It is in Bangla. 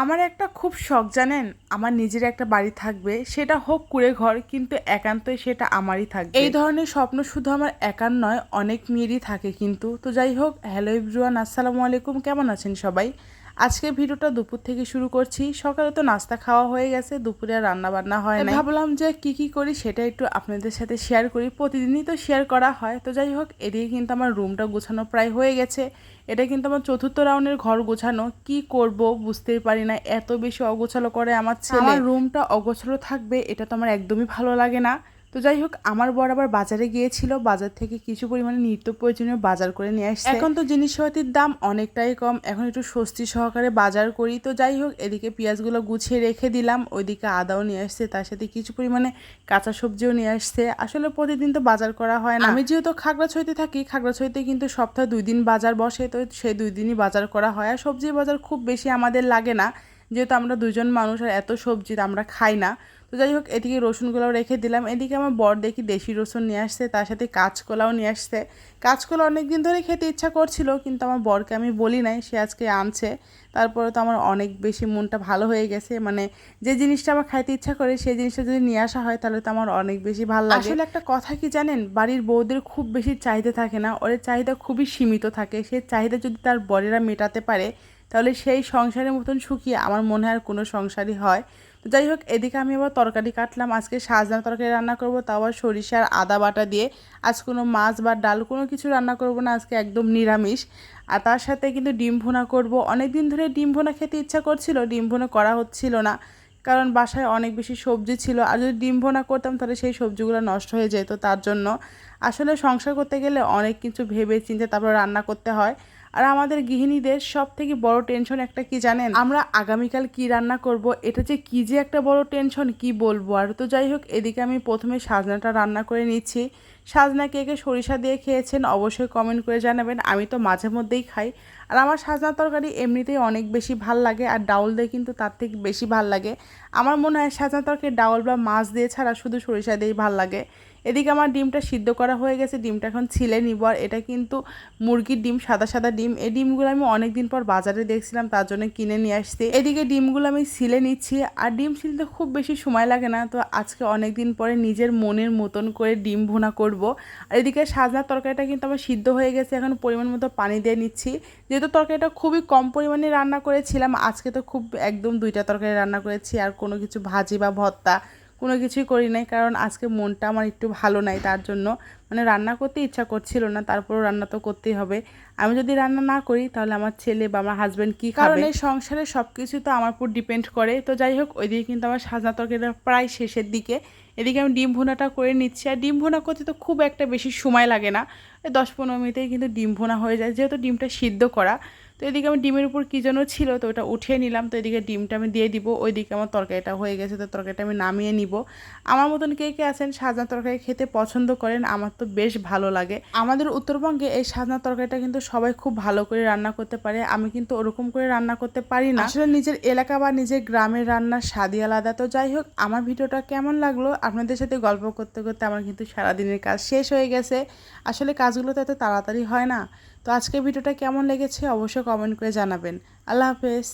আমার একটা খুব শখ, জানেন? আমার নিজের একটা বাড়ি থাকবে, সেটা হোক কুড়ে ঘর, কিন্তু একান্তই সেটা আমারই থাকবে। এই ধরনের স্বপ্ন শুধু আমার একার নয়, অনেক মেয়েরই থাকে কিন্তু। তো যাই হোক হ্যালো ইব্রুয়ান আসসালামু আলাইকুম, কেমন আছেন সবাই? আজকে ভিডিওটা দুপুর থেকে শুরু করছি। সকালে তো নাস্তা খাওয়া হয়ে গেছে দুপুরে রান্না বান্না হয় না ভাবলাম যে কি কি করি সেটা একটু আপনাদের সাথে শেয়ার করি। প্রতিদিনই তো শেয়ার করা হয়। তো যাই হোক এদিকে কিন্তু আমার রুমটা গোছানো প্রায় হয়ে গেছে। এটা কিন্তু আমার চতুর্থ রাউন্ডের ঘর গোছানো। কি করব বুঝতেই পারি না। এত বেশি অগোছালো করে আমার ছেলে। আমার রুমটা অগোছালো থাকবে এটা তো আমার একদমই ভালো লাগে না। তো যাই হোক আমার বর আবার বাজারে গিয়েছিল বাজার থেকে কিছু পরিমাণে নিত্য প্রয়োজনীয় বাজার করে নিয়ে আসছে। এখন তো জিনিসপাতির দাম অনেকটাই কম এখন একটু স্বস্তি সহকারে বাজার করি। তো যাই হোক এদিকে পেঁয়াজগুলো গুছিয়ে রেখে দিলাম ওইদিকে আদাও নিয়ে আসছে তার সাথে কিছু পরিমাণে কাঁচা সবজিও নিয়ে আসছে। আসলে প্রতিদিন তো বাজার করা হয় না। আমি যেহেতু খাগড়াছড়িতে থাকি খাগড়াছড়িতে কিন্তু সপ্তাহে দুই দিন বাজার বসে তো সেই দুই দিনই বাজার করা হয়। আর সবজির বাজার খুব বেশি আমাদের লাগে না যেহেতু আমরা দুজন মানুষ আর এত সবজি আমরা খাই না। তো যাই হোক, এদিকে রসুনগুলোও রেখে দিলাম। এদিকে আমার বর দেখি দেশি রসুন নিয়ে আসছে, তার সাথে কাঁচকলাও নিয়ে আসছে। কাঁচকলা অনেক দিন ধরে খেতে ইচ্ছা করছিল, কিন্তু আমার বরকে আমি বলি নাই, সে আজকে আনছে। তারপরে তো আমার অনেক বেশি মনটা ভালো হয়ে গেছে মানে যে জিনিসটা আমার খাইতে ইচ্ছা করে, সেই জিনিসটা যদি নিয়ে আসা হয়, তাহলে তো আমার অনেক বেশি ভালো লাগে। আসলে একটা কথা কি জানেন, বাড়ির বউদের খুব বেশি চাহিদা থাকে না ওর চাহিদা খুবই সীমিত থাকে। সে চাহিদা যদি তার বরেরা মেটাতে পারে তাহলে সেই সংসারের মতন সুখী আমার মনে হয় আর কোনো সংসারই হয়। তো যাই হোক, এদিকে আমি আবার তরকারি কাটলাম। আজকে সাজনা তরকারি রান্না করব, তাও আবার সরিষার আদা বাটা দিয়ে। আজ কোনো মাছ বা ডাল কোনো কিছু রান্না করব না, আজকে একদম নিরামিষ। আর তার সাথে কিন্তু ডিম ভুনা করব। অনেক দিন ধরে ডিম ভুনা খেতে ইচ্ছা করছিল, ডিম ভুনা করা হচ্ছিল না। কারণ বাসায় অনেক বেশি সবজি ছিল। আর যদি ডিম ভোনা করতাম, তাহলে সেই সবজিগুলো নষ্ট হয়ে যেত তার জন্য। আসলে সংসার করতে গেলে অনেক কিছু ভেবে চিন্তে তারপর রান্না করতে হয়। আর আমাদের গৃহিণীদের সব থেকে বড় টেনশন একটা কি জানেন? আমরা আগামীকাল কি রান্না করব? এটা যে কি যে একটা বড় টেনশন কি বলব? আর তো যাই হোক, এদিকে আমি প্রথমে সাজনাটা রান্না করে নিচ্ছি। সাজনা কে কে সরিষা দিয়ে খেয়েছেন অবশ্যই কমেন্ট করে জানাবেন। আমি তো মাঝে মধ্যেই খাই। আর আমার সাজনা তরকারি এমনিতেই অনেক বেশি ভালো লাগে, আর ডাউল দিয়ে কিন্তু তার থেকে বেশি ভালো লাগে। আমার মনে হয় সাজনা তরকারি ডাউল বা মাছ দিয়ে ছাড়া শুধু সরিষা দিয়েই ভালো লাগে। এদিকে আমার ডিমটা সিদ্ধ করা হয়ে গেছে, ডিমটা এখন ছিলে নিব। আর এটা কিন্তু মুরগির ডিম, সাদা সাদা ডিম। এই ডিমগুলো আমি অনেক দিন পর বাজারে দেখছিলাম, তার জন্য কিনে নিয়ে আসছি। এদিকে ডিমগুলো আমি ছিলে নিচ্ছি, আর ডিম ছিলতে খুব বেশি সময় লাগে না। তো আজকে অনেক দিন পরে নিজের মনের মতন করে ডিম ভুনা করব। আর এদিকে সাজনার তরকারিটা কিন্তু আমার সিদ্ধ হয়ে গেছে, এখন পরিমাণ মতো পানি দিয়ে নিচ্ছি। যেহেতু তরকারিটা খুবই কম পরিমাণে রান্না করেছিলাম, আজকে তো খুব একদম দুইটা তরকারি রান্না করেছি, আর কোনো কিছু ভাজি বা ভর্তা কোনো কিছুই করি নাই কারণ আজকে মনটা আমার একটু ভালো নাই তার জন্য। মানে রান্না করতে ইচ্ছা করছিল না তারপরও রান্না তো করতেই হবে। আমি যদি রান্না না করি তাহলে আমার ছেলে বা আমার হাজব্যান্ড কী কারণ এই সংসারে সব কিছু তো আমার উপর ডিপেন্ড করে। তো যাই হোক ওইদিকে কিন্তু আমার সাজনা তরকারিটা প্রায় শেষের দিকে। এদিকে আমি ডিম ভুনাটা করে নিচ্ছি। আর ডিম ভুনা করতে তো খুব একটা বেশি সময় লাগে না। দশ পনেরো মিনিটেই কিন্তু ডিম ভুনা হয়ে যায় যেহেতু ডিমটা সিদ্ধ করা। তো এদিকে আমি ডিমের উপর কী যেন ছিল, তো ওটা উঠিয়ে নিলাম। তো এদিকে ডিমটা আমি দিয়ে দিব, ওইদিকে আমার তরকারিটা হয়ে গেছে, তো তরকারিটা আমি নামিয়ে নিব। আমার মতন কে কে আছেন, সাজনা তরকারি খেতে পছন্দ করেন, আমার তো বেশ ভালো লাগে। আমাদের উত্তরবঙ্গে এই সাজনা তরকারিটা কিন্তু সবাই খুব ভালো করে রান্না করতে পারে, আমি কিন্তু ওরকম করে রান্না করতে পারি না। আসলে নিজের এলাকা বা নিজের গ্রামের রান্নার স্বাদই আলাদা, তো যাই হোক, আমার ভিডিওটা কেমন লাগল, আপনাদের সাথে গল্প করতে করতে আমার কিন্তু সারাদিনের কাজ শেষ হয়ে গেছে। আসলে কাজগুলো তো এত তাড়াতাড়ি হয় না। তো আজকের ভিডিওটা কেমন লেগেছে অবশ্যই কমেন্ট করে জানাবেন। আল্লাহ হাফেজ।